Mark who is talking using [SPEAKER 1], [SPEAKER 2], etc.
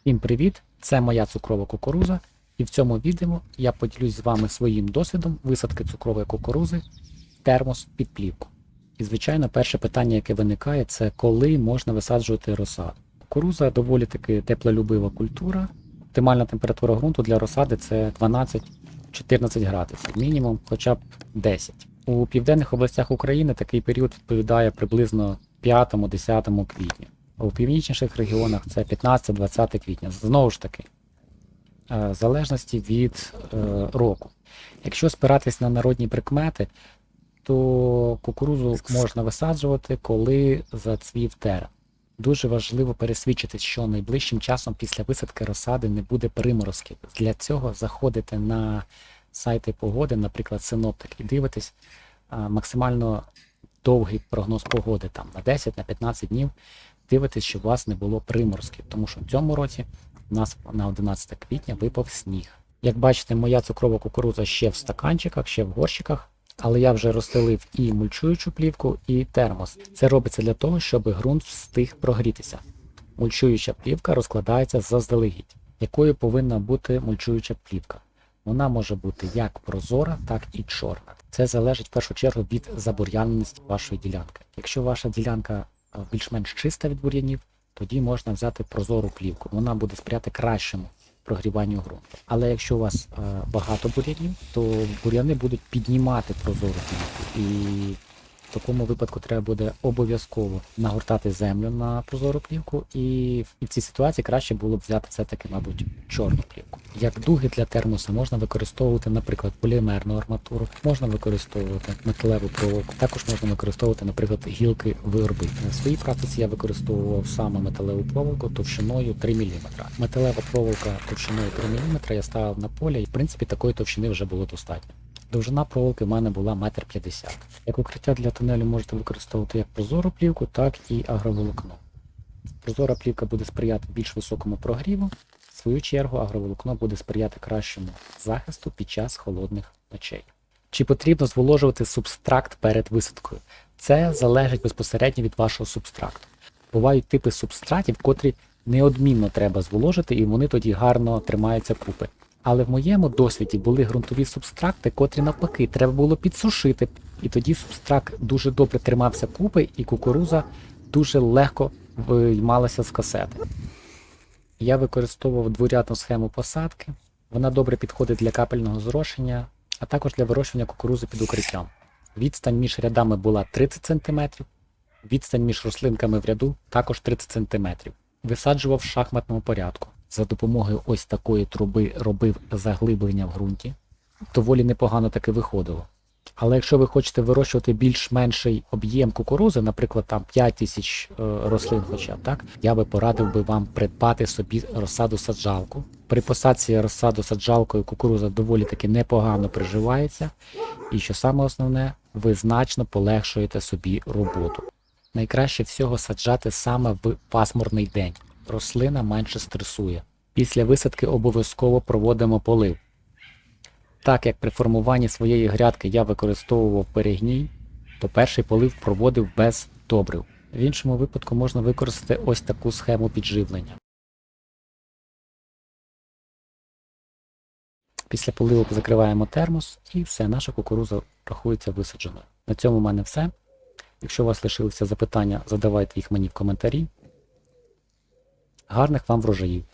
[SPEAKER 1] Всім привіт! Це моя цукрова кукуруза, і в цьому відео я поділюсь з вами своїм досвідом висадки цукрової кукурузи в термос під плівку. І, звичайно, перше питання, яке виникає, це коли можна висаджувати розсаду. Кукуруза доволі таки теплолюбива культура. Оптимальна температура ґрунту для розсади це 12-14 градусів, мінімум хоча б 10. У південних областях України такий період відповідає приблизно 5-10 квітня. У північніших регіонах це 15-20 квітня. Знову ж таки, е, в залежності від е, року. Якщо спиратись на народні прикмети, то кукурузу можна висаджувати, коли зацвів терен. Дуже важливо пересвідчитись, що найближчим часом після висадки розсади не буде приморозків. Для цього заходите на сайти погоди, наприклад, синоптик, і дивитесь максимально довгий прогноз погоди, там на 10 на 15 днів. Дивитесь, щоб у вас не було приморозків, тому що в цьому році у нас на 11 квітня випав сніг. Як бачите, моя цукрова кукурудза ще в стаканчиках, ще в горщиках, але я вже розстелив і мульчуючу плівку, і термос. Це робиться для того, щоб ґрунт встиг прогрітися. Мульчуюча плівка розкладається заздалегідь. Якою повинна бути мульчуюча плівка? Вона може бути як прозора, так і чорна. Це залежить в першу чергу від забур'яненості вашої ділянки. Якщо ваша ділянка більш-менш чиста від бур'янів, тоді можна взяти прозору плівку. Вона буде сприяти кращому прогріванню ґрунту. Але якщо у вас е, багато бур'янів, то бур'яни будуть піднімати прозору плівку. І в такому випадку треба буде обов'язково нагортати землю на прозору плівку, і в цій ситуації краще було б взяти все-таки, мабуть, чорну плівку. Як дуги для термоса можна використовувати, наприклад, полімерну арматуру, можна використовувати металеву проволоку, також можна використовувати, наприклад, гілки вироби. В своїй практиці я використовував саме металеву проволоку товщиною 3 мм. Металева проволока товщиною 3 мм я ставив на полі, і в принципі такої товщини вже було достатньо. Довжина проволоки в мене була 1,50 м. Як укриття для тунелю можете використовувати як прозору плівку, так і агроволокно. Прозора плівка буде сприяти більш високому прогріву, свою чергу агроволокно буде сприяти кращому захисту під час холодних ночей. Чи потрібно зволожувати субстракт перед висадкою? Це залежить безпосередньо від вашого субстракту. Бувають типи субстратів, котрі неодмінно треба зволожити, і вони тоді гарно тримаються купи. Але в моєму досвіді були ґрунтові субстракти, котрі навпаки треба було підсушити, і тоді субстракт дуже добре тримався купи, і кукуруза дуже легко виймалася з касети. Я використовував дворядну схему посадки. Вона добре підходить для капельного зрошення, а також для вирощування кукурузи під укриттям. Відстань між рядами була 30 см, відстань між рослинками в ряду також 30 см. Висаджував в шахматному порядку. За допомогою ось такої труби робив заглиблення в ґрунті. Доволі непогано таки виходило. Але якщо ви хочете вирощувати більш-менший об'єм кукурузи, наприклад, там 5 тисяч е, рослин, хоча так, я би порадив би вам придбати собі розсаду саджалку. При посадці розсаду саджалкою кукуруза доволі таки непогано приживається, і що саме основне, ви значно полегшуєте собі роботу. Найкраще всього саджати саме в пасмурний день. Рослина менше стресує. Після висадки обов'язково проводимо полив. Так як при формуванні своєї грядки я використовував перегній, то перший полив проводив без добрив. В іншому випадку можна використати ось таку схему підживлення. Після поливу закриваємо термос і все, наша кукуруза рахується висадженою. На цьому в мене все. Якщо у вас лишилися запитання, задавайте їх мені в коментарі. Гарних вам врожаїв!